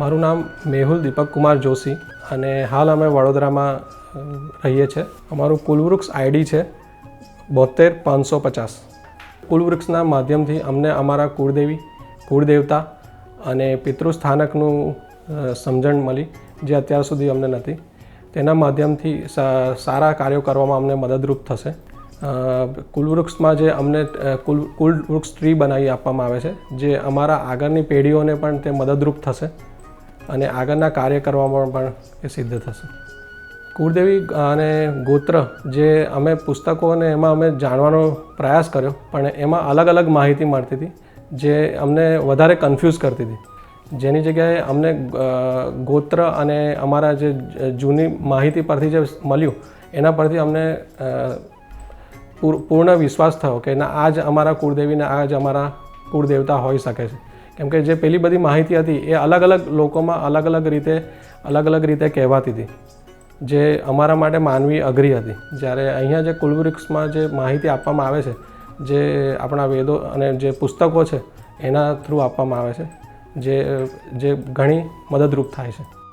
મારું નામ મેહુલ દીપક કુમાર જોશી અને હાલ અમે વડોદરામાં રહીએ છીએ. અમારું કુલવૃક્ષ આઈડી છે બોતેર પાંચસો પચાસ. કુલવૃક્ષના માધ્યમથી અમને અમારા કુળદેવી, કુળદેવતા અને પિતૃસ્થાનકનું સમજણ મળી, જે અત્યાર સુધી અમને નથી. તેના માધ્યમથી સારા કાર્યો કરવામાં અમને મદદરૂપ થશે. કુલવૃક્ષમાં જે અમને કુલ, કુલવૃક્ષ ટ્રી બનાવી આપવામાં આવે છે, જે અમારા આગળની પેઢીઓને પણ તે મદદરૂપ થશે. અને આગળના કાર્ય કરવામાં પણ એ સિદ્ધ થશે. કુળદેવી અને ગોત્ર જે અમે પુસ્તકો અને એમાં અમે જાણવાનો પ્રયાસ કર્યો, પણ એમાં અલગ અલગ માહિતી મળતી હતી, જે અમને વધારે કન્ફ્યુઝ કરતી હતી. જેની જગ્યાએ અમને ગોત્ર અને અમારા જે જૂની માહિતી પરથી જે મળ્યું, એના પરથી અમને પૂર- પૂર્ણ વિશ્વાસ થયો કે ના, આ જ અમારા કુળદેવી ને આ જ અમારા કુળદેવતા હોઈ શકે છે. કેમ કે જે પેલી બધી માહિતી હતી એ અલગ અલગ લોકોમાં અલગ અલગ રીતે, અલગ અલગ રીતે કહેવાતી હતી. જે અમારા માટે માનવી અઘરી હતી. જ્યારે અહીંયા જે કુલવૃક્ષમાં જે માહિતી આપવામાં આવે છે, જે આપણા વેદો અને જે પુસ્તકો છે, એના થ્રુ આપવામાં આવે છે, જે જે ઘણી મદદરૂપ થાય છે.